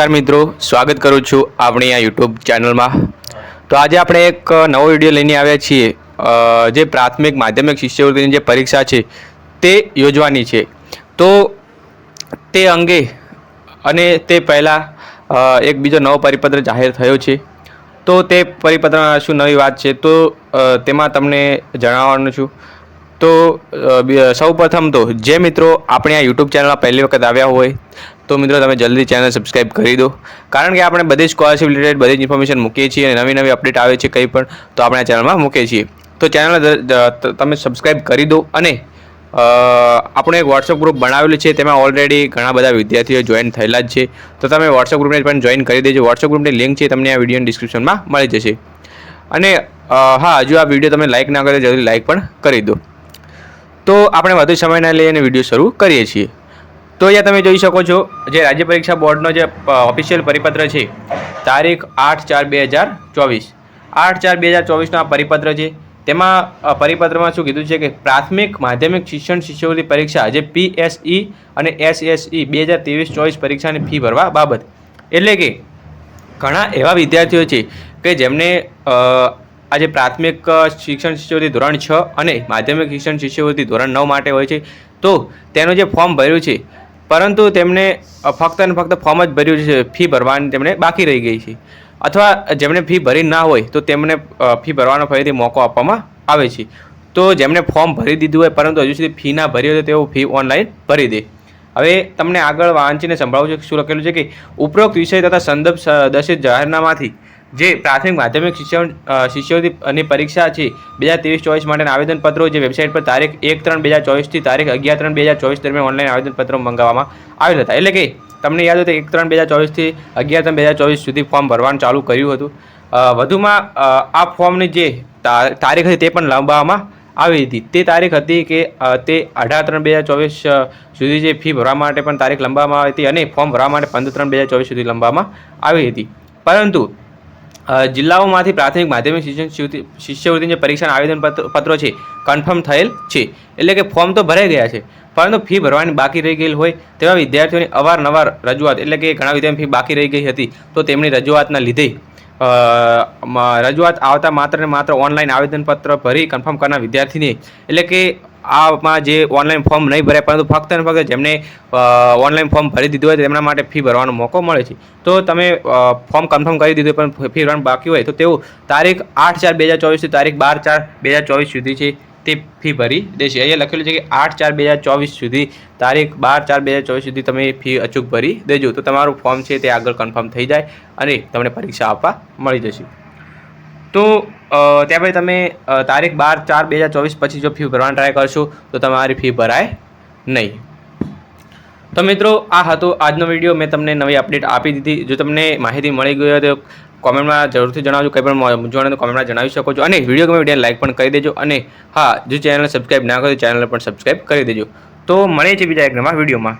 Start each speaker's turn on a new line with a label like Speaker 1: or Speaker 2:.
Speaker 1: નમસ્કાર મિત્રો, સ્વાગત કરું છું આપણી આ યુટ્યુબ ચેનલમાં. તો આજે આપણે એક નવો વીડિયો લઈને આવ્યા છીએ. જે પ્રાથમિક માધ્યમિક શિષ્યવૃત્તિની જે પરીક્ષા છે તે યોજવાની છે. તો તે અંગે અને તે પહેલાં એક બીજો નવો પરિપત્ર જાહેર થયો છે. તો તે પરિપત્રમાં શું નવી વાત છે તો તેમાં તમને જણાવવાનું છું. તો સૌ પ્રથમ તો, જે મિત્રો આપણે આ યુટ્યુબ ચેનલમાં પહેલી વખત આવ્યા હોય, તો મિત્રો તમે જલ્દી ચેનલ સબસ્ક્રાઈબ કરી દો. કારણ કે આપણે બધી સ્કોલરશિપ રિલેટેડ બધી જ ઇન્ફોર્મેશન મૂકીએ છીએ અને નવી નવી અપડેટ આવે છે કંઈ પણ, તો આપણે આ ચેનલમાં મૂકીએ છીએ. તો ચેનલ તમે સબસ્ક્રાઈબ કરી દો અને આપણે એક વોટ્સઅપ ગ્રુપ બનાવેલું છે, તેમાં ઓલરેડી ઘણા બધા વિદ્યાર્થીઓ જોઈન થયેલા જ છે. તો તમે વોટ્સઅપ ગ્રુપને પણ જોઈન કરી દેજો. વોટ્સઅપ ગ્રુપની લિંક છે તમને આ વિડીયોની ડિસ્ક્રિપ્શનમાં મળી જશે. અને હા, હજુ આ વીડિયો તમે લાઇક ના કરો જલ્દી લાઇક પણ કરી દો. તો આપણે વધુ સમય ના લઈને વીડિયો શરૂ કરીએ છીએ. તો અહીંયા તમે જોઈ શકો છો, જે રાજ્ય પરીક્ષા બોર્ડનો જે ઓફિશિયલ પરિપત્ર છે, તારીખ આઠ ચાર બે હજાર ચોવીસ. આઠ ચાર બે હજાર ચોવીસનો આ પરિપત્ર છે. તેમાં પરિપત્રમાં શું કીધું છે કે પ્રાથમિક માધ્યમિક શિક્ષણ શિષ્યવૃત્તિ પરીક્ષા, જે પીએસઈ અને એસએસઈ બે હજાર ત્રેવીસ ચોવીસ પરીક્ષાની ફી ભરવા બાબત. એટલે કે, ઘણા એવા વિદ્યાર્થીઓ છે કે જેમને આજે પ્રાથમિક શિક્ષણ શિષ્યવૃત્તિ ધોરણ છ અને માધ્યમિક શિક્ષણ શિષ્યવૃત્તિ ધોરણ નવ માટે હોય છે. તો તેનું જે ફોર્મ ભર્યું છે, પરંતુ તેમણે ફક્ત અને ફક્ત ફોર્મ જ ભર્યું છે, ફી ભરવાની તેમણે બાકી રહી ગઈ છે. અથવા જેમણે ફી ભરી ના હોય, તો તેમને ફી ભરવાનો ફરીથી મોકો આપવામાં આવે છે. તો જેમણે ફોર્મ ભરી દીધું હોય, પરંતુ હજુ સુધી ફી ના ભરી હોય, તો તેઓ ફી ઓનલાઈન ભરી દે. હવે તમને આગળ વાંચીને સંભળાવું છે શું લખેલું છે કે ઉપરોક્ત વિષય તથા સંદર્ભ સ- દર્શિત જાહેરનામાથી જે પ્રાથમિક માધ્યમિક શિક્ષણ શિષ્યવૃત્તિ અને પરીક્ષા છે, બે હજાર ત્રેવીસ ચોવીસ માટેના આવેદનપત્રો જે વેબસાઇટ પર તારીખ એક ત્રણ બે હજાર ચોવીસથી તારીખ અગિયાર ત્રણ બે હજાર ચોવીસ દરમિયાન ઓનલાઈન આવેદનપત્રો મંગાવવામાં આવેલ હતા. એટલે કે તમને યાદ હોય તો એક ત્રણ બે હજાર ચોવીસથી અગિયાર ત્રણ બે હજાર ચોવીસ સુધી ફોર્મ ભરવાનું ચાલુ કર્યું હતું. વધુમાં આ ફોર્મની જે તારીખ હતી તે પણ લાંબાવવામાં આવી હતી. તે તારીખ હતી કે તે અઢાર ત્રણ બે હજાર ચોવીસ સુધી જે ફી ભરવા માટે પણ તારીખ લંબાવવામાં આવી હતી અને ફોર્મ ભરવા માટે પંદર ત્રણ બે હજાર ચોવીસ સુધી લંબાવવામાં આવી હતી. પરંતુ જિલ્લાઓમાંથી પ્રાથમિક માધ્યમિક શિક્ષણ શિષ્યવૃત્તિની જે પરીક્ષાના આવેદન પત્રો છે કન્ફર્મ થયેલ છે. એટલે કે ફોર્મ તો ભરાઈ ગયા છે, પરંતુ ફી ભરવાની બાકી રહી ગયેલ હોય તેવા વિદ્યાર્થીઓની અવારનવાર રજૂઆત, એટલે કે ઘણા વિદ્યાર્થી ફી બાકી રહી ગઈ હતી, તો તેમની રજૂઆતના લીધે રજૂઆત આવતા માત્ર ને માત્ર ઓનલાઈન આવેદનપત્ર ભરી કન્ફર્મ કરનાર વિદ્યાર્થીને, એટલે કે આમાં જે ઓનલાઈન ફોર્મ નહીં ભરે પરંતુ ફક્ત અને ફક્ત જેમને ઓનલાઈન ફોર્મ ભરી દીધું હોય તેમના માટે ફી ભરવાનો મોકો મળે છે. તો તમે ફોર્મ કન્ફર્મ કરી દીધું પણ ફી ભરવાનું બાકી હોય તો તેઓ તારીખ આઠ ચાર બે હજાર ચોવીસથી તારીખ બાર ચાર બે હજાર ચોવીસ સુધી છે તે ફી ભરી દેશે. અહીંયા લખેલું છે કે આઠ ચાર બે હજાર ચોવીસ સુધી તારીખ બાર ચાર બે હજાર ચોવીસ સુધી તમે ફી અચૂક ભરી દેજો. તો તમારું ફોર્મ છે તે આગળ કન્ફર્મ થઈ જાય અને તમને પરીક્ષા આપવા મળી જશે. તો ત્યાં પછી તમે તારીખ બાર ચાર બે હજાર ચોવીસ પછી જો ફી ભરવાની ટ્રાય કરશો, તો તમારી ફી ભરાય નહીં. તો મિત્રો, આ હતો આજનો વીડિયો મેં તમને નવી અપડેટ આપી દીધી. જો તમને માહિતી મળી ગઈ હોય તો કોમેન્ટમાં જરૂરથી જણાવજો. કંઈ પણ મૂંઝવણ કોમેન્ટમાં જણાવી શકો છો. અને વીડિયો ગમે વીડિયો લાઈક પણ કરી દેજો. અને હા, જો ચેનલને સબસ્ક્રાઈબ ના કરો તો ચેનલને પણ સબસ્ક્રાઈબ કરી દેજો. તો મળે છે બીજા એક નવા વિડીયોમાં